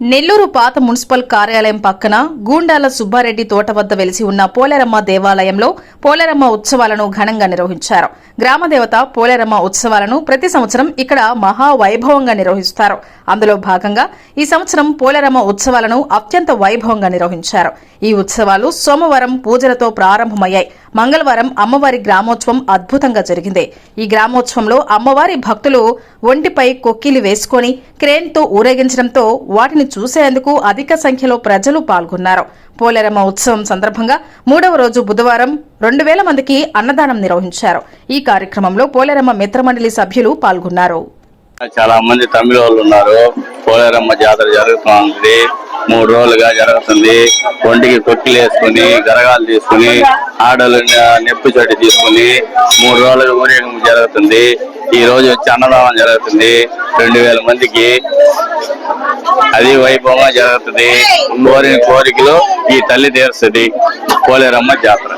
నెల్లూరు పాత మున్సిపల్ కార్యాలయం పక్కన గూండాల సుబ్బారెడ్డి తోట వద్ద వెలిసి ఉన్న పోలేరమ్మ దేవాలయంలో పోలేరమ్మ ఉత్సవాలను ఘనంగా నిర్వహించారు. గ్రామదేవత పోలేరమ్మ ఉత్సవాలను ప్రతి సంవత్సరం ఇక్కడ మహా వైభవంగా నిర్వహిస్తారు. అందులో భాగంగా ఈ సంవత్సరం పోలేరమ్మ ఉత్సవాలను అత్యంత వైభవంగా నిర్వహించారు. ఈ ఉత్సవాలు సోమవారం పూజలతో ప్రారంభమయ్యాయి. మంగళవారం అమ్మవారి గ్రామోత్సవం అద్భుతంగా జరిగింది. ఈ గ్రామోత్సవంలో అమ్మవారి భక్తులు ఒంటిపై కొక్కిలి వేసుకొని క్రేన్తో ఊరేగించడంతో వాటిని చూసేందుకు అధిక సంఖ్యలో ప్రజలు పాల్గొన్నారు. పోలేరమ్మ ఉత్సవం సందర్భంగా మూడవ రోజు బుధవారం రెండు వేల మందికి అన్నదానం నిర్వహించారు. ఈ కార్యక్రమంలో పోలేరమ్మ మిత్రమండలి సభ్యులు పాల్గొన్నారు. చాలా మంది తమిళ వాళ్ళు ఉన్నారు. పోలేరమ్మ జాతర జరుగుతుంది. మూడు రోజులుగా జరుగుతుంది. ఒంటికి కొక్కిలు వేసుకుని గరగాలు తీసుకుని ఆడలు నెప్పు చోటి తీసుకుని మూడు రోజులుగా ఊరేగింపు జరుగుతుంది. ఈ రోజు వచ్చి అన్నదానం జరుగుతుంది. రెండు వేల మందికి అది వైభవంగా జరుగుతుంది. కోరిన కోరికలు ఈ తల్లి తీరుస్తుంది. పోలేరమ్మ జాతర.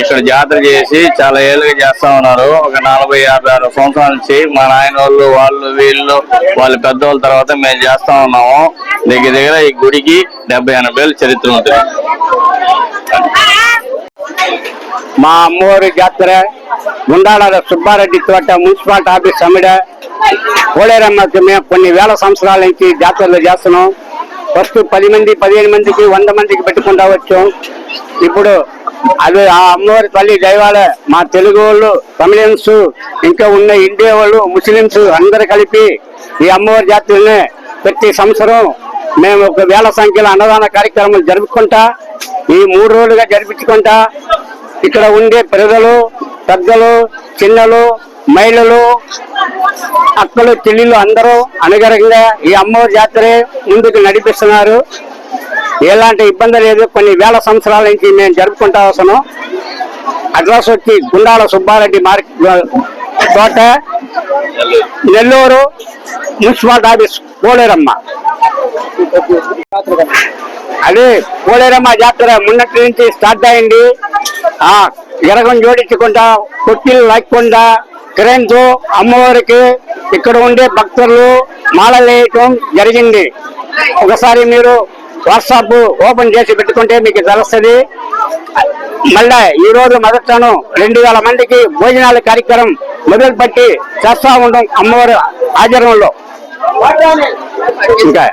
ఇక్కడ జాతర చేసి చాలా ఏళ్ళుగా చేస్తా ఉన్నారు. ఒక నలభై యాభై ఆరు సంవత్సరాల నుంచి మా నాయన వాళ్ళు వాళ్ళు వీళ్ళు వాళ్ళ పెద్దవాళ్ళ తర్వాత మేము చేస్తా ఉన్నాము. దగ్గర దగ్గర ఈ గుడికి డెబ్బై ఎనభై ఏళ్ళ చరిత్ర ఉంటుంది మా అమ్మవారి జాతర గుండాల సుబ్బారెడ్డి తోట మున్సిపాలిటీ ఆఫీస్ అమ్మిడ కోడేరమ్మకి మేము కొన్ని వేల సంవత్సరాల నుంచి జాతరలు చేస్తున్నాం. ఫస్ట్ పది మంది పదిహేను మందికి వంద మందికి పెట్టుకుంటా వచ్చాం. ఇప్పుడు అది ఆ అమ్మవారి తల్లి దైవాల మా తెలుగు వాళ్ళు తమిళన్స్ ఇంకా ఉన్న ఇండియా వాళ్ళు ముస్లిమ్స్ అందరు కలిపి ఈ అమ్మవారి జాతరని ప్రతి సంవత్సరం మేము ఒక వేల సంఖ్యలో అన్నదాన కార్యక్రమాలు జరుపుకుంటా ఈ మూడు రోజులుగా జరిపించుకుంటా. ఇక్కడ ఉండే ప్రజలు పెద్దలు చిన్నలు మహిళలు అక్కలు చెల్లెలు అందరూ అనుగరంగా ఈ అమ్మవారి జాతర ముందుకు నడిపిస్తున్నారు. ఎలాంటి ఇబ్బంది లేదు. కొన్ని వేల సంవత్సరాల నుంచి మేము జరుపుకుంటా వస్తున్నాం. అడ్రస్ వచ్చి గుండాల సుబ్బారెడ్డి మార్కెట్ తోట నెల్లూరు మున్సిపాలిటీ ఆఫీస్ కోడేరమ్మ అదే కోడేరమ్మ జాతర మొన్నటి నుంచి స్టార్ట్ అయింది. ఆ ఎరగం జోడించకుండా కొట్టిలు లాక్కుండా క్రేన్తో అమ్మవారికి ఇక్కడ ఉండే భక్తులు మాలలేయటం జరిగింది. ఒకసారి మీరు వాట్సాప్ ఓపెన్ చేసి పెట్టుకుంటే మీకు తెలుస్తుంది. మళ్ళా ఈ రోజు మొదటను రెండు వేల మందికి భోజనాల కార్యక్రమం మొదలుపెట్టి చేస్తా ఉండడం అమ్మవారి ఆచరణలో. ఇంకా